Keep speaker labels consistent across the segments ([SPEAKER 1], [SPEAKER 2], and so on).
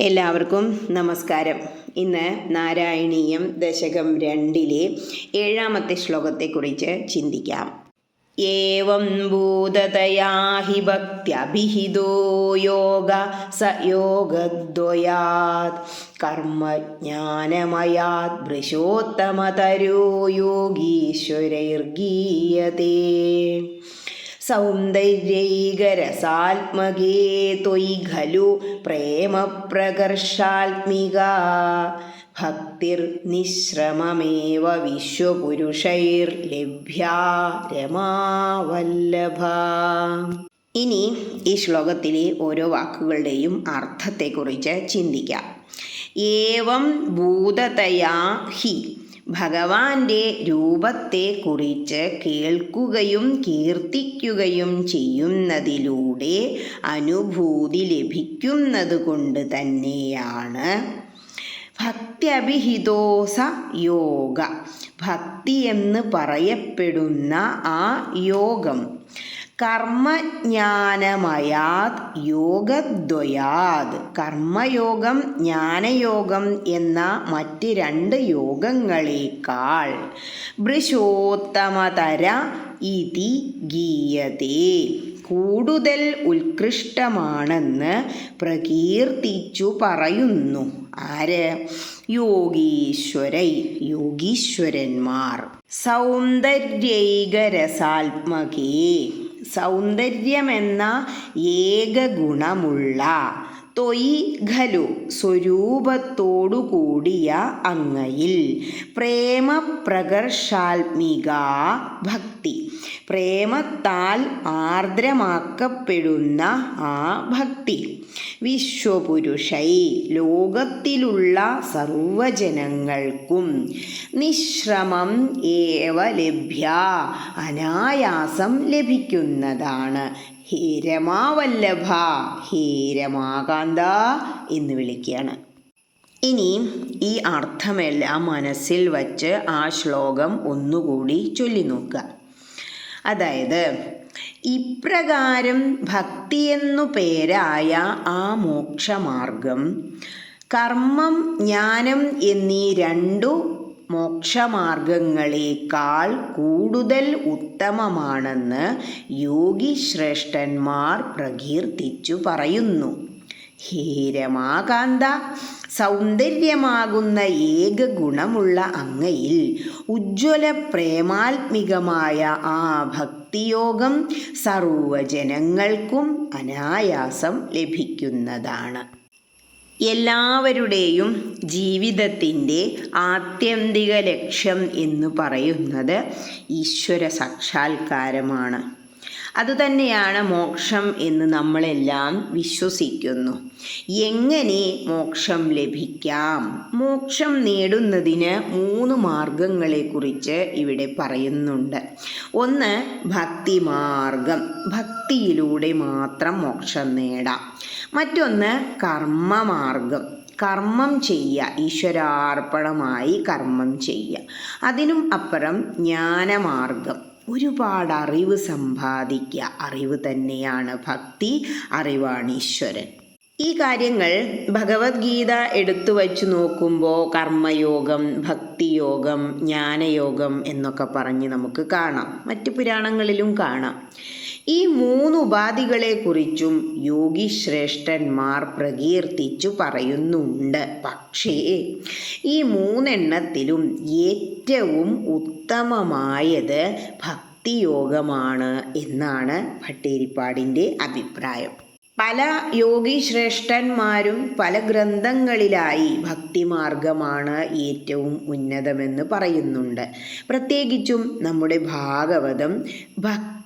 [SPEAKER 1] എല്ലാവർക്കും നമസ്കാരം. ഇന്ന് നാരായണീയം ദശകം രണ്ടിലെ ഏഴാമത്തെ ശ്ലോകത്തെക്കുറിച്ച് ചിന്തിക്കാം. ഏവം ഭൂതതയാ ഹി യോഗ സ യോഗദ്വയാത്. കർമ്മജ്ഞാനമയാത് ഭൃശോത്തമതരോ യോഗീശ്വരൈർഗീയതേ. സൗന്ദര്യൈകരസാത്മകേ ത്വയി ഖലു പ്രേമപ്രകർഷാത്മിക. ഭക്തിർനിശ്രമമേവ വിശ്വപുരുഷൈർലഭ്യാ രമാവല്ലഭ. ഇനി ഈ ശ്ലോകത്തിലെ ഓരോ വാക്കുകളുടെയും അർത്ഥത്തെക്കുറിച്ച് ചിന്തിക്കാം. ഏവം ഭൂതതയാ ഹി ഭഗവാന്റെ രൂപത്തെക്കുറിച്ച് കേൾക്കുകയും കീർത്തിക്കുകയും ചെയ്യുന്നതിലൂടെ അനുഭൂതി ലഭിക്കുന്നത് കൊണ്ട് തന്നെയാണ്. ഭക്ത്യഭിഹിതോസ യോഗ. ഭക്തി എന്ന് പറയപ്പെടുന്ന ആ യോഗം കർമ്മജ്ഞാനമയാത് യോഗദ്വയാത്. കർമ്മയോഗം ജ്ഞാനയോഗം എന്ന മറ്റ് രണ്ട് യോഗങ്ങളേക്കാൾ വൃഷോത്തമതര ഇതി ഗീയതേ. കൂടുതൽ ഉത്കൃഷ്ടമാണെന്ന് പ്രകീർത്തിച്ചു പറയുന്നു. ആര്? യോഗീശ്വരൈ യോഗീശ്വരന്മാർ. സൗന്ദര്യൈകരസാത്മകേ. സൗന്ദര്യമെന്ന ഏക ഗുണമുള്ള തൊയ് ഖലു സ്വരൂപത്തോടു കൂടിയ അങ്ങയിൽ പ്രേമപ്രകർഷാത്മിക ഭക്തി. പ്രേമത്താൽ ആർദ്രമാക്കപ്പെടുന്ന ആ ഭക്തി. വിശ്വപുരുഷൈ ലോകത്തിലുള്ള സർവജനങ്ങൾക്കും നിശ്രമം ഏവ ലഭ്യ അനായാസം ലഭിക്കുന്നതാണ്. ഹേ രമാവല്ലഭ ഹേ രമാകാന്ത എന്ന് വിളിക്കുകയാണ്. ഇനി ഈ അർത്ഥമെല്ലാം മനസ്സിൽ വച്ച് ആ ശ്ലോകം ഒന്നുകൂടി ചൊല്ലി നോക്കുക അതായത് ഇപ്രകാരം ഭക്തിയെന്നു പേരായ ആ മോക്ഷമാർഗം. കർമ്മം ജ്ഞാനം എന്നീ രണ്ടു മോക്ഷമാർഗങ്ങളേക്കാൾ കൂടുതൽ ഉത്തമമാണെന്ന് യോഗി ശ്രേഷ്ഠന്മാർ പ്രകീർത്തിച്ചു പറയുന്നു. ഹേരമാകാന്ത സൗന്ദര്യമാകുന്ന ഏക ഗുണമുള്ള അങ്ങയിൽ ഉജ്ജ്വല പ്രേമാത്മികമായ ആ ഭക്തിയോഗം സർവജനങ്ങൾക്കും അനായാസം ലഭിക്കുന്നതാണ്. എല്ലാവരുടെയും ജീവിതത്തിന്റെ ആത്യന്തിക ലക്ഷ്യം എന്ന് പറയുന്നത് ഈശ്വര സാക്ഷാത്കാരമാണ്. അതുതന്നെയാണ് മോക്ഷം എന്ന് നമ്മളെല്ലാം വിശ്വസിക്കുന്നു. എങ്ങനെ മോക്ഷം ലഭിക്കാം? മോക്ഷം നേടുന്നതിന് മൂന്ന് മാർഗങ്ങളെക്കുറിച്ച് ഇവിടെ പറയുന്നുണ്ട്. ഒന്ന് ഭക്തിമാർഗം. ഭക്തിയിലൂടെ മാത്രം മോക്ഷം നേടാം. മറ്റൊന്ന് കർമ്മമാർഗം. കർമ്മം ചെയ്യുക. ഈശ്വരാർപ്പണമായി കർമ്മം ചെയ്യുക. അതിനും അപ്പുറം ജ്ഞാനമാർഗം. ഒരുപാട് അറിവ് സമ്പാദിക്കുക. അറിവ് തന്നെയാണ് ഭക്തി അറിവാണ് ഈശ്വരൻ. ഈ കാര്യങ്ങൾ ഭഗവത്ഗീത എടുത്തു വച്ചു നോക്കുമ്പോൾ കർമ്മയോഗം ഭക്തിയോഗം ജ്ഞാനയോഗം എന്നൊക്കെ പറഞ്ഞ് നമുക്ക് കാണാം. മറ്റ് പുരാണങ്ങളിലും കാണാം. ഈ മൂന്ന് ഉപാധികളെക്കുറിച്ചും യോഗിശ്രേഷ്ഠന്മാർ പ്രകീർത്തിച്ചു പറയുന്നുണ്ട്. പക്ഷേ ഈ മൂന്നെണ്ണത്തിലും ഏറ്റവും ഉത്തമമായത് ഭക്തിയോഗമാണ് എന്നാണ് ഭട്ടേരിപ്പാടിന്റെ അഭിപ്രായം. പല യോഗിശ്രേഷ്ഠന്മാരും പല ഗ്രന്ഥങ്ങളിലായി ഭക്തിമാർഗമാണ് ഏറ്റവും ഉന്നതമെന്ന് പറയുന്നുണ്ട്. പ്രത്യേകിച്ചും നമ്മുടെ ഭാഗവതം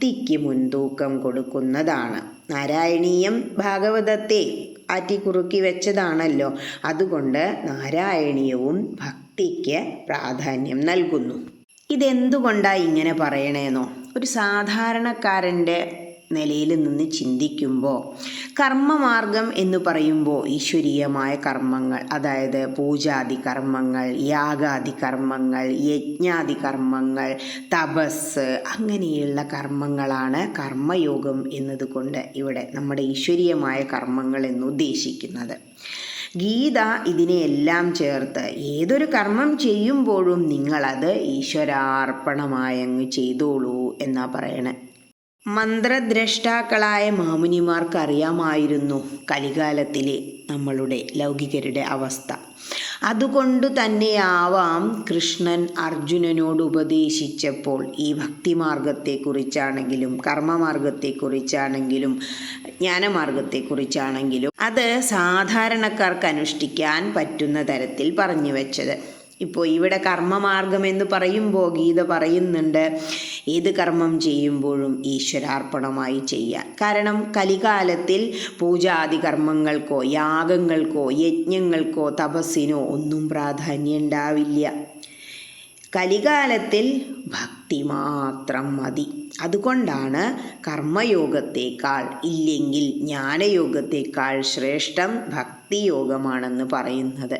[SPEAKER 1] ഭക്തിക്ക് മുൻതൂക്കം കൊടുക്കുന്നതാണ്. നാരായണീയം ഭാഗവതത്തെ ആറ്റിക്കുറുക്കി വെച്ചതാണല്ലോ. അതുകൊണ്ട് നാരായണീയവും ഭക്തിക്ക് പ്രാധാന്യം നൽകുന്നു. ഇതെന്തുകൊണ്ടാണ് ഇങ്ങനെ പറയണേന്നോ? ഒരു സാധാരണക്കാരന്റെ നിലയിൽ നിന്ന് ചിന്തിക്കുമ്പോൾ കർമ്മമാർഗം എന്ന് പറയുമ്പോൾ ഈശ്വരീയമായ കർമ്മങ്ങൾ അതായത് പൂജാതി കർമ്മങ്ങൾ യാഗാദി കർമ്മങ്ങൾ യജ്ഞാദി കർമ്മങ്ങൾ തപസ് അങ്ങനെയുള്ള കർമ്മങ്ങളാണ് കർമ്മയോഗം എന്നതുകൊണ്ട് ഇവിടെ നമ്മുടെ ഈശ്വരീയമായ കർമ്മങ്ങൾ എന്ന് ഉദ്ദേശിക്കുന്നത്. ഗീത ഇതിനെയെല്ലാം ചേർത്ത് ഏതൊരു കർമ്മം ചെയ്യുമ്പോഴും നിങ്ങളത് ഈശ്വരാർപ്പണമായങ്ങ് ചെയ്തോളൂ എന്നാ പറയണേ. മന്ത്രദ്രഷ്ടാക്കളായ മാമുനിമാർക്ക് അറിയാമായിരുന്നു കലികാലത്തിലെ നമ്മളുടെ ലൗകികരുടെ അവസ്ഥ. അതുകൊണ്ട് തന്നെയാവാം കൃഷ്ണൻ അർജുനനോട് ഉപദേശിച്ചപ്പോൾ ഈ ഭക്തിമാർഗത്തെക്കുറിച്ചാണെങ്കിലും കർമ്മമാർഗത്തെക്കുറിച്ചാണെങ്കിലും ജ്ഞാനമാർഗത്തെക്കുറിച്ചാണെങ്കിലും അത് സാധാരണക്കാർക്ക് അനുഷ്ഠിക്കാൻ പറ്റുന്ന തരത്തിൽ പറഞ്ഞു വെച്ചത്. ഇപ്പോൾ ഇവിടെ കർമ്മമാർഗം എന്ന് പറയുമ്പോൾ ഗീത പറയുന്നുണ്ട് ഏത് കർമ്മം ചെയ്യുമ്പോഴും ഈശ്വരാർപ്പണമായി ചെയ്യുക കാരണം കലികാലത്തിൽ പൂജാതി കർമ്മങ്ങൾക്കോ യാഗങ്ങൾക്കോ യജ്ഞങ്ങൾക്കോ തപസ്സിനോ ഒന്നും പ്രാധാന്യം ഉണ്ടാവില്ല. കലികാലത്തിൽ ഭക്തി മാത്രം മതി. അതുകൊണ്ടാണ് കർമ്മയോഗത്തേക്കാൾ ഇല്ലെങ്കിൽ ജ്ഞാനയോഗത്തേക്കാൾ ശ്രേഷ്ഠം ഭക്തിയോഗമാണെന്ന് പറയുന്നത്.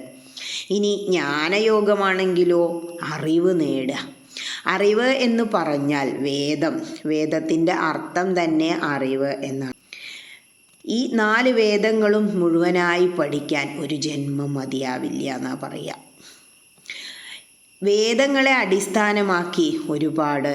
[SPEAKER 1] ഇനി ജ്ഞാനയോഗമാണെങ്കിലോ അറിവ് നേടുക. അറിവ് എന്ന് പറഞ്ഞാൽ വേദം. വേദത്തിന്റെ അർത്ഥം തന്നെ അറിവ് എന്നാണ്. ഈ നാല് വേദങ്ങളും മുഴുവനായി പഠിക്കാൻ ഒരു ജന്മം മതിയാവില്ല എന്നാ പറയുക. വേദങ്ങളെ അടിസ്ഥാനമാക്കി ഒരുപാട്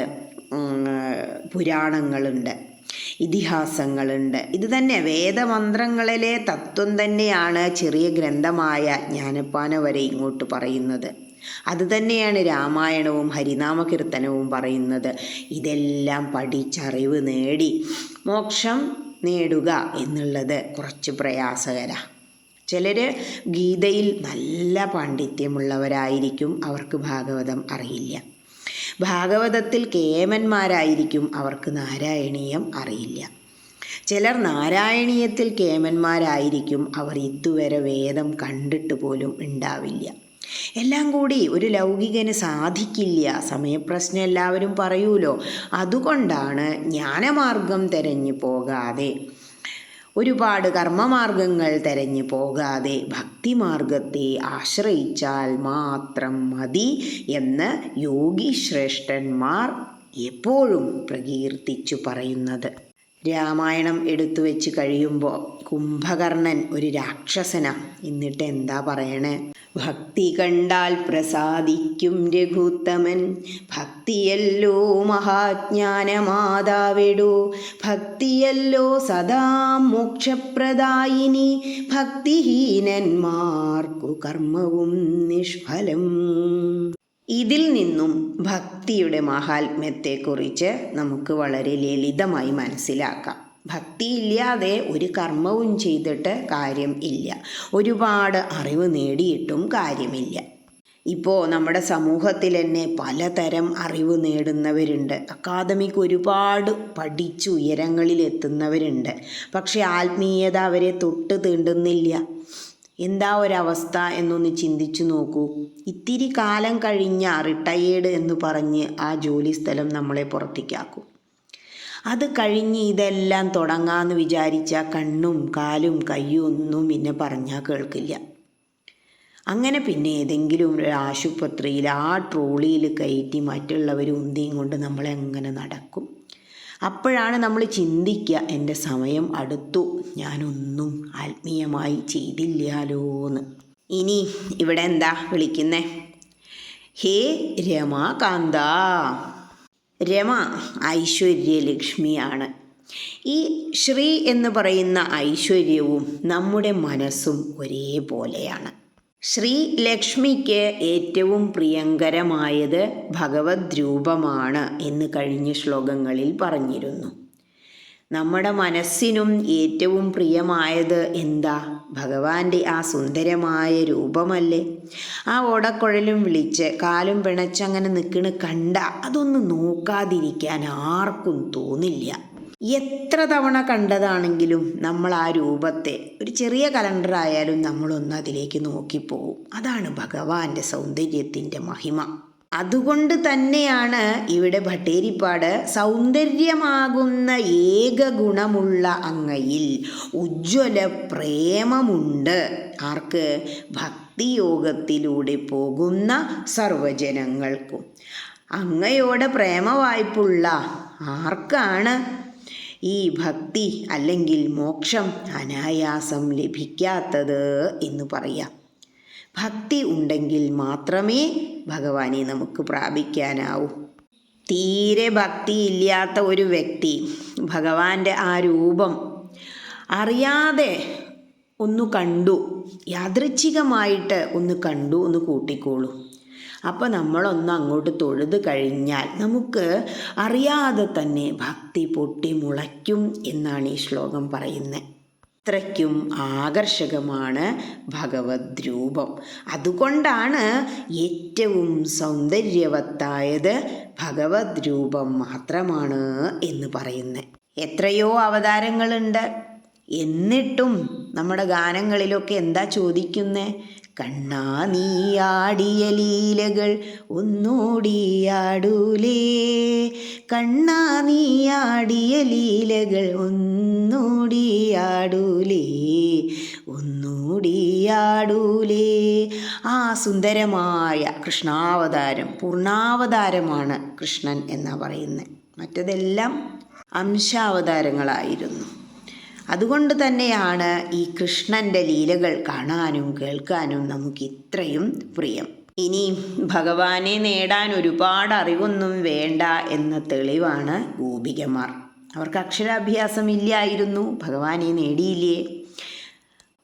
[SPEAKER 1] പുരാണങ്ങളുണ്ട്. ഇതിഹാസങ്ങളുണ്ട്. ഇത് തന്നെ വേദമന്ത്രങ്ങളിലെ തത്വം തന്നെയാണ് ചെറിയ ഗ്രന്ഥമായ ജ്ഞാനപ്പാന വരെ ഇങ്ങോട്ട് പറയുന്നത്. അതുതന്നെയാണ് രാമായണവും ഹരിനാമകീർത്തനവും പറയുന്നത്. ഇതെല്ലാം പഠിച്ചറിവ് നേടി മോക്ഷം നേടുക എന്നുള്ളത് കുറച്ച് പ്രയാസകര. ചിലർ ഗീതയിൽ നല്ല പാണ്ഡിത്യമുള്ളവരായിരിക്കും അവർക്ക് ഭാഗവതം അറിയില്ല. ഭാഗവതത്തിൽ കേമന്മാരായിരിക്കും അവർക്ക് നാരായണീയം അറിയില്ല. ചിലർ നാരായണീയത്തിൽ കേമന്മാരായിരിക്കും അവർ ഇതുവരെ വേദം കണ്ടിട്ട് പോലും ഉണ്ടാവില്ല. എല്ലാം കൂടി ഒരു ലൗകികന് സാധിക്കില്ല. സമയപ്രശ്നം എല്ലാവരും പറയൂലോ. അതുകൊണ്ടാണ് ജ്ഞാനമാർഗം തിരഞ്ഞു പോകാതെ ഒരുപാട് കർമ്മമാർഗങ്ങൾ തെരഞ്ഞു പോകാതെ ഭക്തിമാർഗത്തെ ആശ്രയിച്ചാൽ മാത്രം മതി എന്ന് യോഗി ശ്രേഷ്ഠന്മാർ എപ്പോഴും പ്രകീർത്തിച്ചു പറയുന്നത്. രാമായണം എടുത്തു വെച്ച് കഴിയുമ്പോൾ കുംഭകർണൻ ഒരു രാക്ഷസന. എന്നിട്ട് എന്താ പറയണേ? ഭക്തി കണ്ടാൽ പ്രസാദിക്കും രഘുത്തമൻ. ഭക്തിയല്ലോ മഹാജ്ഞാനമാതാവിടൂ. ഭക്തിയല്ലോ സദാ മോക്ഷപ്രദായിനി. ഭക്തിഹീനന്മാർക്കു കർമ്മവും നിഷ്ഫലം. ഇതിൽ നിന്നും ഭക്തിയുടെ മഹാത്മ്യത്തെക്കുറിച്ച് നമുക്ക് വളരെ ലളിതമായി മനസ്സിലാക്കാം. ഭക്തി ഇല്ലാതെ ഒരു കർമ്മവും ചെയ്തിട്ട് കാര്യം ഇല്ല. ഒരുപാട് അറിവ് നേടിയിട്ടും കാര്യമില്ല. ഇപ്പോൾ നമ്മുടെ സമൂഹത്തിൽ തന്നെ പലതരം അറിവ് നേടുന്നവരുണ്ട്. അക്കാദമിക്ക് ഒരുപാട് പഠിച്ചു ഉയരങ്ങളിൽ എത്തുന്നവരുണ്ട്. പക്ഷേ ആത്മീയത അവരെ തൊട്ട് തീണ്ടുന്നില്ല. എന്താ ഒരവസ്ഥ എന്നൊന്ന് ചിന്തിച്ചു നോക്കൂ. ഇത്തിരി കാലം കഴിഞ്ഞ റിട്ടയേർഡ് എന്ന് പറഞ്ഞ് ആ ജോലി സ്ഥലം നമ്മളെ പുറത്തേക്കാക്കും. അത് കഴിഞ്ഞ് ഇതെല്ലാം തുടങ്ങാമെന്ന് വിചാരിച്ച കണ്ണും കാലും കയ്യും ഒന്നും പിന്നെ പറഞ്ഞാൽ കേൾക്കില്ല. അങ്ങനെ പിന്നെ ഏതെങ്കിലും ഒരു ആശുപത്രിയിൽ ആ ട്രോളിയിൽ കയറ്റി മറ്റുള്ളവർ ഉന്തിയും കൊണ്ട് നമ്മളെങ്ങനെ നടക്കും? അപ്പോഴാണ് നമ്മൾ ചിന്തിക്കുക എന്റെ സമയം അടുത്തു ഞാനൊന്നും ആത്മീയമായി ചെയ്തില്ലാലോ എന്ന് ഇനി ഇവിടെ എന്താ വിളിക്കുന്നേ? ഹേ രമാകാന്ത. രമ ഐശ്വര്യലക്ഷ്മിയാണ്. ഈ ശ്രീ എന്ന് പറയുന്ന ഐശ്വര്യവും നമ്മുടെ മനസ്സും ഒരേപോലെയാണ്. ശ്രീ ലക്ഷ്മിക്ക് ഏറ്റവും പ്രിയങ്കരമായത് ഭഗവത് രൂപമാണ് എന്ന് കഴിഞ്ഞ ശ്ലോകങ്ങളിൽ പറഞ്ഞിരുന്നു. നമ്മുടെ മനസ്സിനും ഏറ്റവും പ്രിയമായത് എന്താ? ഭഗവാന്റെ ആ സുന്ദരമായ രൂപമല്ലേ? ആ ഓടക്കുഴലും വിളിച്ച് കാലും പിണച്ചങ്ങനെ നിൽക്കണ് കണ്ട അതൊന്നും നോക്കാതിരിക്കാൻ ആർക്കും തോന്നില്ല. എത്ര തവണ കണ്ടതാണെങ്കിലും നമ്മൾ ആ രൂപത്തെ ഒരു ചെറിയ കലണ്ടർ ആയാലും നമ്മളൊന്ന് അതിലേക്ക് നോക്കിപ്പോവും അതാണ് ഭഗവാന്റെ സൗന്ദര്യത്തിന്റെ മഹിമ. അതുകൊണ്ട് തന്നെയാണ് ഇവിടെ ഭട്ടേരിപ്പാട് സൗന്ദര്യമാകുന്ന ഏക ഗുണമുള്ള അങ്ങയിൽ ഉജ്ജ്വല പ്രേമമുണ്ട്. ആർക്ക്? ഭക്തിയോഗത്തിലൂടെ പോകുന്ന സർവജനങ്ങൾക്കും അങ്ങയോടെ പ്രേമവായ്പുള്ള ആർക്കാണ്? ഈ ഭക്തി അല്ലെങ്കിൽ മോക്ഷം അനായാസം ലഭിക്കാത്തത് എന്ന് പറയാം. ഭക്തി ഉണ്ടെങ്കിൽ മാത്രമേ ഭഗവാനെ നമുക്ക് പ്രാപിക്കാനാവൂ. തീരെ ഭക്തിയില്ലാത്ത ഒരു വ്യക്തി ഭഗവാന്റെ ആ രൂപം അറിയാതെ ഒന്ന് കണ്ടു യാദൃച്ഛികമായിട്ട് ഒന്ന് കണ്ടു ഒന്ന് കൂട്ടിക്കോളൂ. അപ്പോൾ നമ്മളൊന്ന് അങ്ങോട്ട് തൊഴുത് കഴിഞ്ഞാൽ നമുക്ക് അറിയാതെ തന്നെ ഭക്തി പൊട്ടി മുളയ്ക്കും എന്നാണ് ഈ ശ്ലോകം പറയുന്നത്. അത്രയ്ക്കും ആകർഷകമാണ് ഭഗവത് രൂപം. അതുകൊണ്ടാണ് ഏറ്റവും സൗന്ദര്യവത്തായത് ഭഗവത് രൂപം മാത്രമാണ് എന്ന് പറയുന്നത്. എത്രയോ അവതാരങ്ങളുണ്ട്. എന്നിട്ടും നമ്മുടെ ഗാനങ്ങളിലൊക്കെ എന്താ ചോദിക്കുന്നേ? കണ്ണാ നീയാടിയ ലീലകൾ ഒന്നോടിയാടൂലേ? കണ്ണാ നീയാടിയ ലീലകൾ ഒന്നോടിയാടൂലേ? ഒന്നോടിയാടൂലേ? ആ സുന്ദരമായ കൃഷ്ണാവതാരം പൂർണാവതാരമാണ് കൃഷ്ണൻ എന്നാ പറയുന്നത് മറ്റതെല്ലാം അംശാവതാരങ്ങളായിരുന്നു. അതുകൊണ്ട് തന്നെയാണ് ഈ കൃഷ്ണന്റെ ലീലകൾ കാണാനും കേൾക്കാനും നമുക്ക് ഇത്രയും പ്രിയം. ഇനി ഭഗവാനെ നേടാൻ ഒരുപാട് അറിവൊന്നും വേണ്ട എന്ന തെളിവാണ് ഗോപികമാർ. അവർക്ക് അക്ഷരാഭ്യാസം ഇല്ലായിരുന്നു ഭഗവാനെ നേടിയില്ലേ?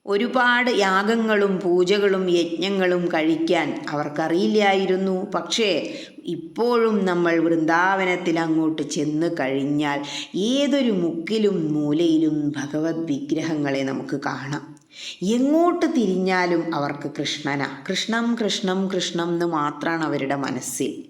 [SPEAKER 1] ഒരുപാട് യാഗങ്ങളും പൂജകളും യജ്ഞങ്ങളും കഴിക്കാൻ അവർക്കറിയില്ലായിരുന്നു. പക്ഷേ ഇപ്പോഴും നമ്മൾ വൃന്ദാവനത്തിൽ അങ്ങോട്ട് ചെന്ന് കഴിഞ്ഞാൽ ഏതൊരു മുക്കിലും മൂലയിലും ഭഗവത് വിഗ്രഹങ്ങളെ നമുക്ക് കാണാം. എങ്ങോട്ട് തിരിഞ്ഞാലും അവർക്ക് കൃഷ്ണനാ. കൃഷ്ണം കൃഷ്ണം കൃഷ്ണം എന്ന് മാത്രമാണ് അവരുടെ മനസ്സിൽ.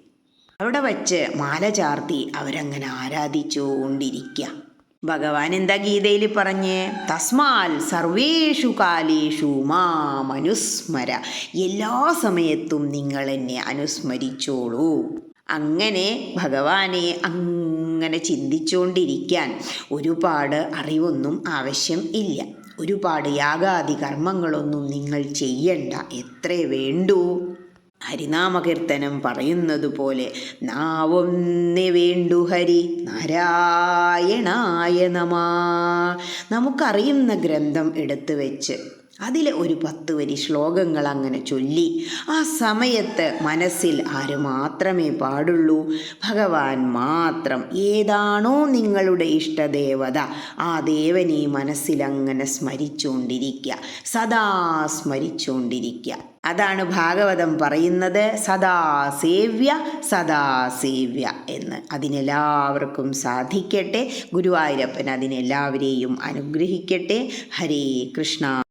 [SPEAKER 1] അവിടെ വച്ച് മാല ചാർത്തി അവരങ്ങനെ ആരാധിച്ചുകൊണ്ടിരിക്കുക ഭഗവാൻ എന്താ ഗീതയിൽ പറഞ്ഞ്? തസ്മാൽ സർവേഷു കാലേഷു മാം അനുസ്മര എല്ലാ സമയത്തും നിങ്ങൾ എന്നെ അനുസ്മരിച്ചോളൂ. അങ്ങനെ ഭഗവാനെ അങ്ങനെ ചിന്തിച്ചുകൊണ്ടിരിക്കാൻ ഒരുപാട് അറിവൊന്നും ആവശ്യം ഇല്ല. ഒരുപാട് യാഗാദി കർമ്മങ്ങളൊന്നും നിങ്ങൾ ചെയ്യണ്ട. എത്ര വേണ്ടൂ? ഹരിനാമകീർത്തനം പറയുന്നത് പോലെ നാവൊന്നി വേണ്ടു ഹരി നാരായണായ നമാ. നമുക്കറിയുന്ന ഗ്രന്ഥം എടുത്തു വെച്ച് അതിലെ ഒരു പത്ത് വരി ശ്ലോകങ്ങൾ അങ്ങനെ ചൊല്ലി ആ സമയത്ത് മനസ്സിൽ ആര് മാത്രമേ പാടുള്ളൂ? ഭഗവാൻ മാത്രം. ഏതാണോ നിങ്ങളുടെ ഇഷ്ടദേവത ആ ദേവനെ മനസ്സിലങ്ങനെ സ്മരിച്ചുകൊണ്ടിരിക്കുക സദാ സ്മരിച്ചുകൊണ്ടിരിക്കുക. അതാണ് ഭാഗവതം പറയുന്നത് സദാ സേവ്യ സദാ സേവ്യ എന്ന്. അതിനെല്ലാവർക്കും സാധിക്കട്ടെ. ഗുരുവായൂരപ്പൻ അതിനെല്ലാവരെയും അനുഗ്രഹിക്കട്ടെ. ഹരേ കൃഷ്ണ.